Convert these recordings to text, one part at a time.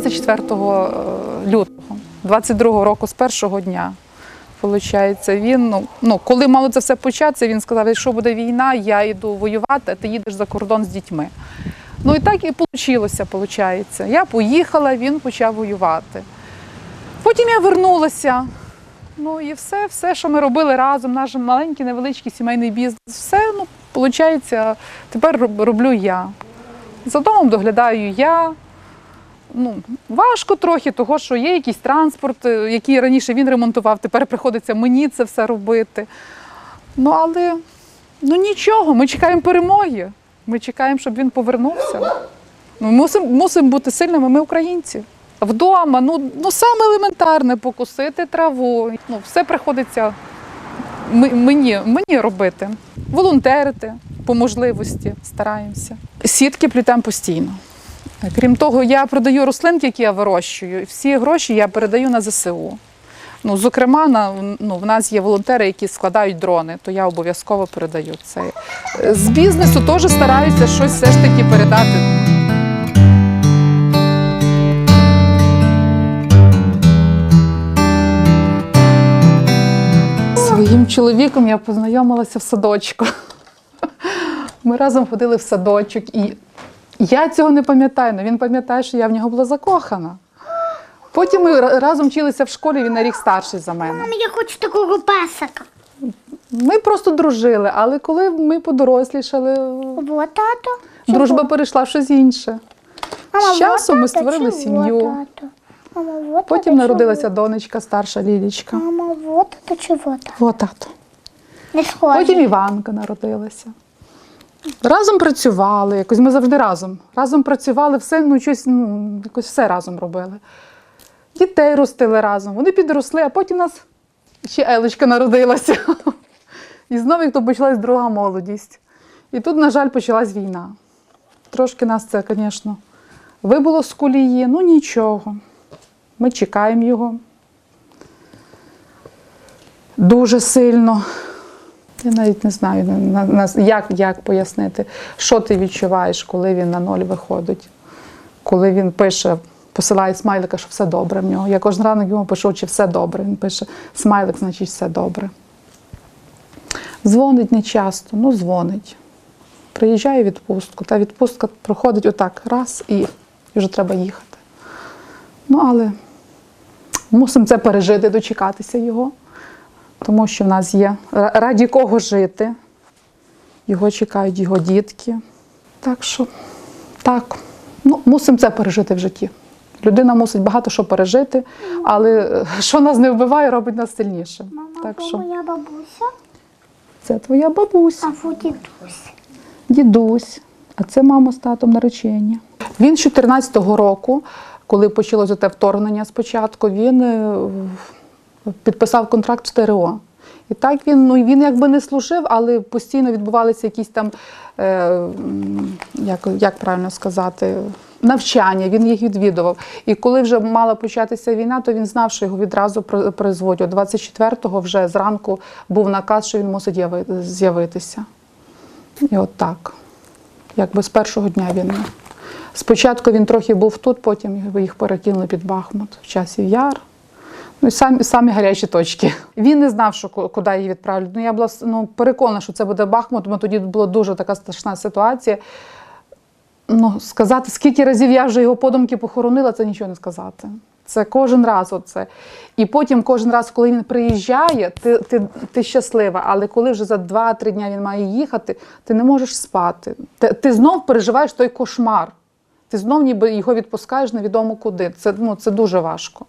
24 лютого, 22 року, з першого дня. Получається, він ну, ну коли мало це все початися, він сказав: якщо буде війна, я йду воювати, а ти їдеш за кордон з дітьми. Ну і так і вийшло, виходить. Я поїхала, він почав воювати. Потім я вернулася. Ну і все, все, що ми робили разом, наш маленький невеличкий сімейний бізнес, все, ну, виходить, тепер роблю я. За домом доглядаю я. Ну, важко трохи, того, що є якийсь транспорт, е, який раніше він ремонтував, тепер приходиться мені це все робити. Ну, але ну нічого, ми чекаємо перемоги. Ми чекаємо, щоб він повернувся. Ми мусимо мусимо бути сильними, ми українці. Вдома, ну, ну саме елементарне покусити траву. Ну, все приходиться мені, мені робити. Волонтерити по можливості стараємося. Сітки плітемо постійно. Крім того, я продаю рослинки, які я вирощую. і Всі гроші я передаю на ЗСУ. Ну, зокрема, на, ну, в нас є волонтери, які складають дрони, то я обов'язково передаю це. З бізнесу теж стараюся щось все ж таки передати. Своїм чоловіком я познайомилася в садочку. Ми разом ходили в садочок, і я цього не пам'ятаю, але він пам'ятає, що я в нього була закохана. Потім ми разом вчилися в школі, він на рік старший за мене. Мам, я хочу такого песика. Ми просто дружили, але коли ми подорослішали, Вот тато. дружба перейшла в щось інше. Мама, З часом ми вот тато створили чи сім'ю. тато? Мама, вот Потім тато чи народилася вот? донечка, старша Лілічка. Мама, вот тато чи вот тато? О, тато. Не схоже. Потім Іванка народилася. Разом працювали, якось ми завжди разом. Разом працювали, все, ну, щось, ну, якось все разом робили. Дітей ростили разом. Вони підросли, а потім у нас ще Елечка народилася. І знову як то почалась друга молодість. І тут, на жаль, почалась війна. Трошки нас це, звісно, вибуло з колії, ну нічого. Ми чекаємо його. Дуже сильно. Я навіть не знаю, на, на, як, як пояснити, що ти відчуваєш, коли він на ноль виходить, коли він пише, посилає смайлика, що все добре в нього. Я кожен ранок йому пишу, чи все добре. Він пише смайлик, значить все добре. Дзвонить не часто, ну дзвонить. Приїжджає відпустку, та відпустка проходить отак раз і вже треба їхати. Ну, але мусимо це пережити, дочекатися його тому що в нас є раді кого жити. Його чекають його дітки. Так що, так, ну, мусимо це пережити в житті. Людина мусить багато що пережити, але е, що нас не вбиває, робить нас сильнішим. Мама, Так що моя бабуся, це твоя бабуся, а фу дідусь. дідусь, а це мама з татом наречені. Він з 14-го року, коли почалося те вторгнення спочатку, він е, підписав контракт в ТРО. І так він, ну він якби не служив, але постійно відбувалися якісь там, е, як, як правильно сказати, навчання, він їх відвідував. І коли вже мала початися війна, то він знав, що його відразу призводять. 24-го вже зранку був наказ, що він мусить з'явитися. І от так. Якби з першого дня він. Спочатку він трохи був тут, потім їх перекинули під Бахмут в часів яр. Ну самі, самі гарячі точки. Він не знав, що куди її відправлять. Ну я була ну, переконана, що це буде Бахмут, бо тоді була дуже така страшна ситуація. Ну, сказати, скільки разів я вже його подумки похоронила, це нічого не сказати. Це кожен раз оце. І потім кожен раз, коли він приїжджає, ти, ти, ти щаслива. Але коли вже за 2-3 дня він має їхати, ти не можеш спати. Ти, ти знов переживаєш той кошмар. Ти знов ніби його відпускаєш невідомо куди. Це, ну, це дуже важко.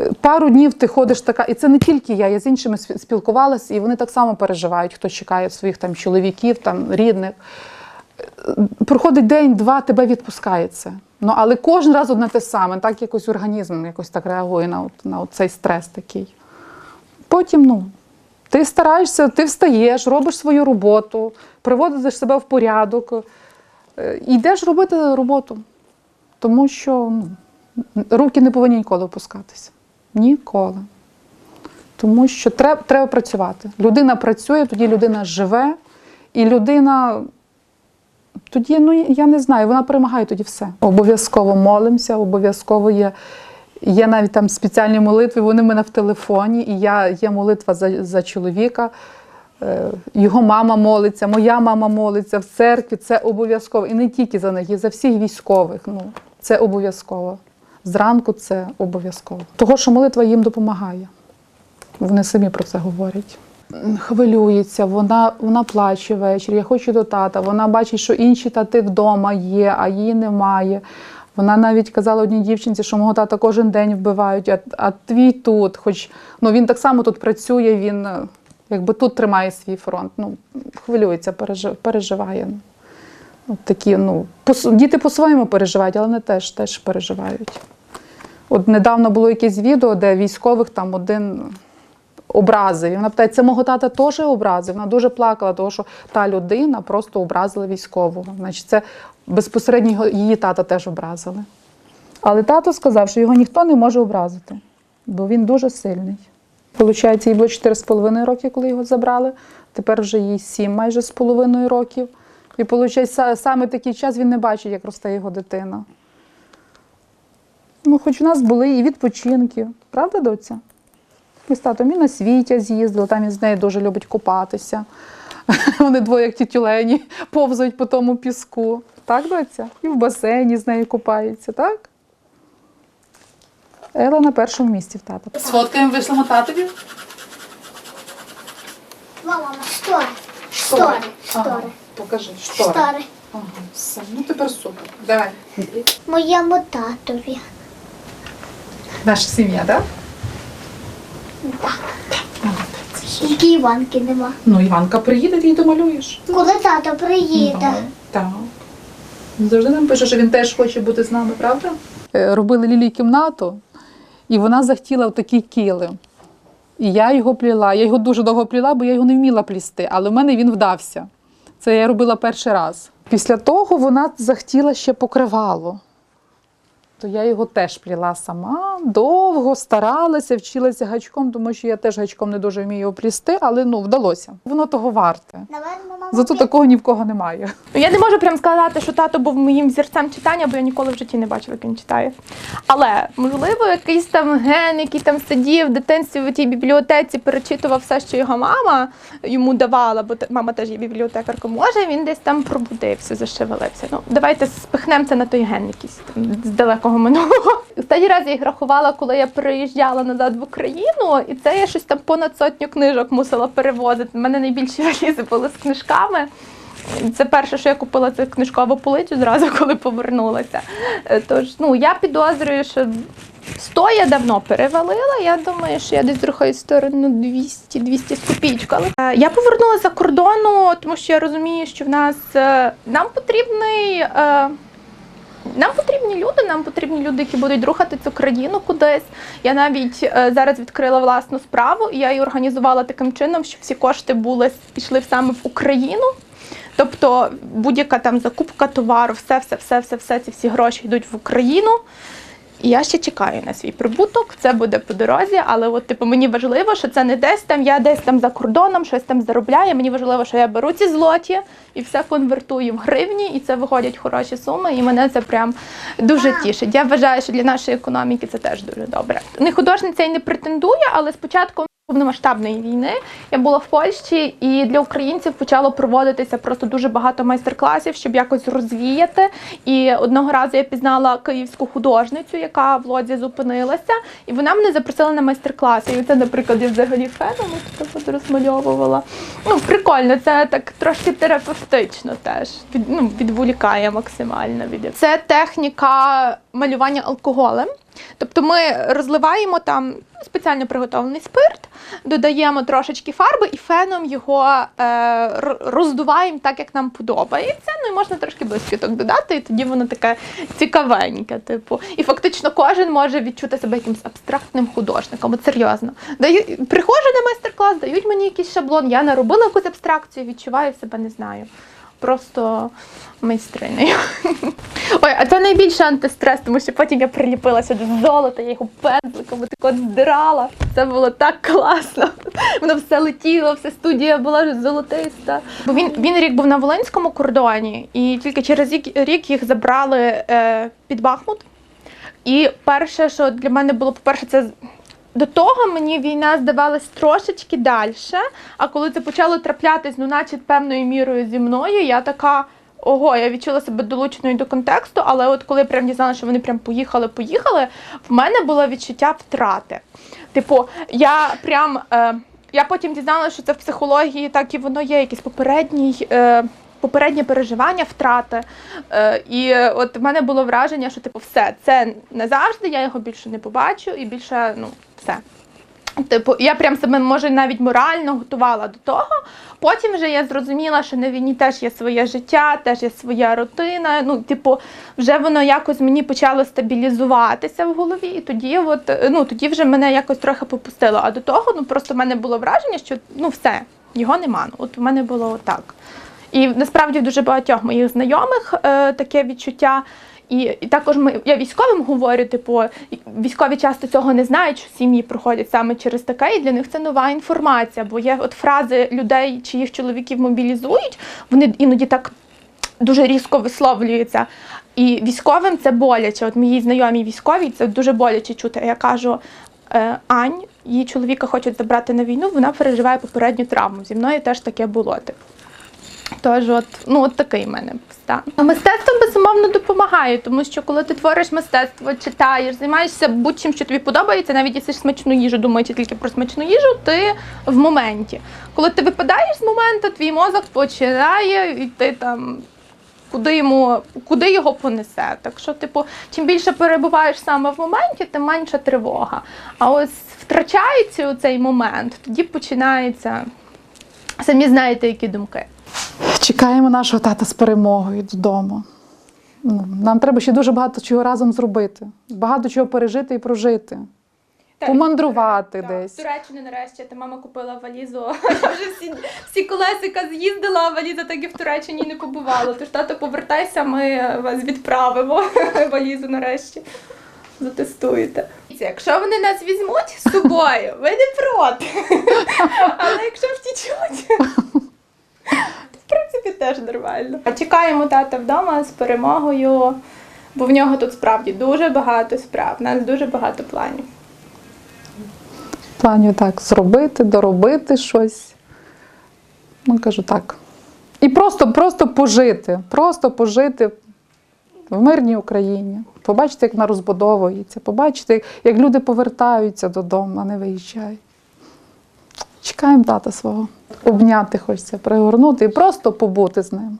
Е, Пару днів ти ходиш така, і це не тільки я, я з іншими спілкувалася, і вони так само переживають, хто чекає своїх там чоловіків, там рідних. Е, Проходить день, два, тебе відпускає це. Ну, але кожен раз одне те саме, так якось організм якось так реагує на, на цей стрес такий. Потім, ну, ти стараєшся, ти встаєш, робиш свою роботу, приводиш себе в порядок, е, і йдеш робити роботу. Тому що ну, руки не повинні ніколи опускатися. Ніколи. Тому що треба, треба працювати. Людина працює, тоді людина живе, і людина Тоді, ну я не знаю, вона перемагає тоді все. Обов'язково молимося, обов'язково є. Є навіть там спеціальні молитви, вони в мене в телефоні, і я, є молитва за, за чоловіка. Е, Його мама молиться, моя мама молиться в церкві. Це обов'язково. І не тільки за них, і за всіх військових. Ну, це обов'язково. Зранку це обов'язково. Того, що молитва їм допомагає. Вони самі про це говорять. Хвилюється, вона, вона плаче ввечері, я хочу до тата. Вона бачить, що інші тати вдома є, а її немає. Вона навіть казала одній дівчинці, що мого тата кожен день вбивають, а, а твій тут, хоч ну, він так само тут працює, він е, якби тут тримає свій фронт. Ну, хвилюється, переживає. Ну, От такі, ну, діти по-своєму переживають, але вони теж, теж переживають. От недавно було якесь відео, де військових там один образив. І вона питає, це мого тата теж образив. Вона дуже плакала, тому що та людина просто образила військового. Значить, це безпосередньо її тата теж образили. Але тато сказав, що його ніхто не може образити, бо він дуже сильний. Получається, їй було 4,5 роки, коли його забрали. Тепер вже їй 7 майже з половиною років. І виходить, саме такий час він не бачить, як росте його дитина. Ну, хоч у нас були і відпочинки, правда, доця? Ми з татом і на світі з'їздили, там він з нею дуже любить купатися. Вони двоє, як тітюлені, повзають по тому піску. Так, доця? І в басейні з нею купаються, так? Ела на першому місці в тата. Сфоткаємо, вийшлемо татові. Мама, штори. Штори. Штори. Покажи, Штори. Ага, все. Ну тепер супер. Давай. Моєму татові. Наша сім'я, так? Так. Тільки Іванки нема. Ну, Іванка приїде, ти її домалюєш. Коли тато приїде. Так. Він завжди нам пише, що він теж хоче бути з нами, правда? Е, Робили Лілі кімнату, і вона захотіла в такий килим. І я його пліла. Я його дуже довго пліла, бо я його не вміла плісти, але в мене він вдався. Це я робила перший раз. Після того вона захотіла ще покривало. То я його теж пліла сама, довго старалася, вчилася гачком, тому що я теж гачком не дуже вмію його плісти, але ну, вдалося. Воно того варте. Зато такого ні в кого немає. Я не можу прям сказати, що тато був моїм зірцем читання, бо я ніколи в житті не бачила, як він читає. Але можливо, якийсь там ген, який там сидів в дитинстві в тій бібліотеці, перечитував все, що його мама йому давала, бо мама теж є бібліотекарка. Може, він десь там пробудився, зашевелився. Ну, давайте спихнемо це на той ген якийсь там з далекого минулого. Останній раз я їх рахувала, коли я приїжджала назад в Україну, і це я щось там понад сотню книжок мусила перевозити. У мене найбільші валізи були з книжками. Це перше, що я купила, це книжкову полицю зразу, коли повернулася. Е, Тож, ну я підозрюю, що 100 я давно перевалила. Я думаю, що я десь другої сторони 200 200 з копійкою. Е, я повернулася за кордону, тому що я розумію, що в нас е, нам потрібний. Нам потрібні люди, нам потрібні люди, які будуть рухати цю країну кудись. Я навіть е, зараз відкрила власну справу, і я її організувала таким чином, щоб всі кошти були пішли саме в Україну. Тобто будь-яка там закупка товару, все, все, все, все, все, ці всі гроші йдуть в Україну. Я ще чекаю на свій прибуток, це буде по дорозі, але от типу мені важливо, що це не десь там, я десь там за кордоном щось там заробляю. Мені важливо, що я беру ці злоті і все конвертую в гривні, і це виходять хороші суми, і мене це прям дуже тішить. Я вважаю, що для нашої економіки це теж дуже добре. Не художниця і не претендує, але спочатку. Повномасштабної війни я була в Польщі, і для українців почало проводитися просто дуже багато майстер-класів, щоб якось розвіяти. І одного разу я пізнала київську художницю, яка в лодзі зупинилася, і вона мене запросила на майстер-класи. І це, наприклад, я взагалі феном тут розмальовувала. Ну, прикольно, це так трошки терапевтично теж. Від, ну, відволікає максимально від це техніка малювання алкоголем. Тобто ми розливаємо там спеціально приготовлений спирт, додаємо трошечки фарби і феном його е, роздуваємо так, як нам подобається. Ну і можна трошки блискіток додати, і тоді воно таке цікавеньке. Типу. І фактично кожен може відчути себе якимось абстрактним художником. От серйозно. Даю, приходжу на майстер-клас, дають мені якийсь шаблон, я наробила якусь абстракцію, відчуваю себе, не знаю. Просто майстринею. Ой, а це найбільше антистрес, тому що потім я приліпилася до золота, я його пензликом так здирала. Це було так класно. Воно все летіло, вся студія була золотиста. Бо він, він рік був на Волинському кордоні, і тільки через рік, рік їх забрали е, під Бахмут. І перше, що для мене було, по-перше, це до того мені війна здавалась трошечки далі. А коли це почало траплятись, ну, наче певною мірою зі мною, я така. Ого, я відчула себе долученою до контексту, але от коли прям дізналася, що вони прям поїхали, поїхали, в мене було відчуття втрати. Типу, я прям е, я потім дізналася, що це в психології так і воно є, якийсь попередній. Е, Попереднє переживання втрати. Е, і от в мене було враження, що типу, все, це не завжди, я його більше не побачу, і більше, ну, все. Типу, я прям себе може навіть морально готувала до того. Потім вже я зрозуміла, що на війні теж є своє життя, теж є своя рутина. Ну, типу, вже воно якось мені почало стабілізуватися в голові, і тоді, от, ну, тоді вже мене якось трохи попустило. А до того, ну просто в мене було враження, що ну все, його нема. Ну, От в мене було отак. І насправді дуже багатьох моїх знайомих е, таке відчуття. І, і також ми, я військовим говорю, типу, військові часто цього не знають, що сім'ї проходять саме через таке, і для них це нова інформація. Бо є от фрази людей, чиїх чоловіків мобілізують, вони іноді так дуже різко висловлюються. І військовим це боляче. От моїй знайомій військовій це дуже боляче чути. Я кажу, «Е, Ань, її чоловіка хочуть забрати на війну, вона переживає попередню травму. Зі мною теж таке було. Тож, от, ну, от такий в мене стан. Мистецтво безумовно допомагає, тому що коли ти твориш мистецтво, читаєш, займаєшся будь-чим, що тобі подобається, навіть якщо смачну їжу, думаючи тільки про смачну їжу, ти в моменті. Коли ти випадаєш з моменту, твій мозок починає йти там. Куди йому, куди його понесе. Так що, типу, чим більше перебуваєш саме в моменті, тим менша тривога. А ось втрачається цей момент, тоді починається. Самі знаєте, які думки. Чекаємо нашого тата з перемогою додому. Ну, Нам треба ще дуже багато чого разом зробити, багато чого пережити і прожити. Помандрувати десь. В Туреччині нарешті та мама купила валізу. Я вже всі, всі колесика з'їздила, а валіза так і в Туреччині не побувала. Тож тато, повертайся, ми вас відправимо валізу нарешті. Затестуєте. Якщо вони нас візьмуть з собою, ви не проти. Але якщо втічуть, теж нормально. Чекаємо тата вдома з перемогою, бо в нього тут справді дуже багато справ. У нас дуже багато планів. Планю так зробити, доробити щось. Ну, кажу так. І просто, просто пожити, просто пожити в мирній Україні. Побачити, як вона розбудовується, побачити, як люди повертаються додому, а не виїжджають. Чекаємо тата свого. Обняти хочеться, пригорнути і просто побути з ним.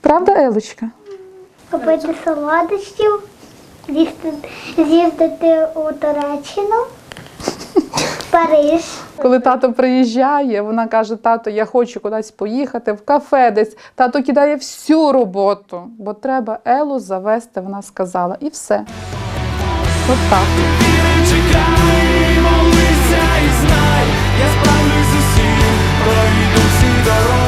Правда, Елочка? Купити солодощів, з'їздити у Туреччину, Париж. Коли тато приїжджає, вона каже: тато, я хочу кудись поїхати, в кафе десь. Тато кидає всю роботу, бо треба Елу завести, вона сказала. І все. От так. Знай, я справлюсь з усім, пройду всі дороги.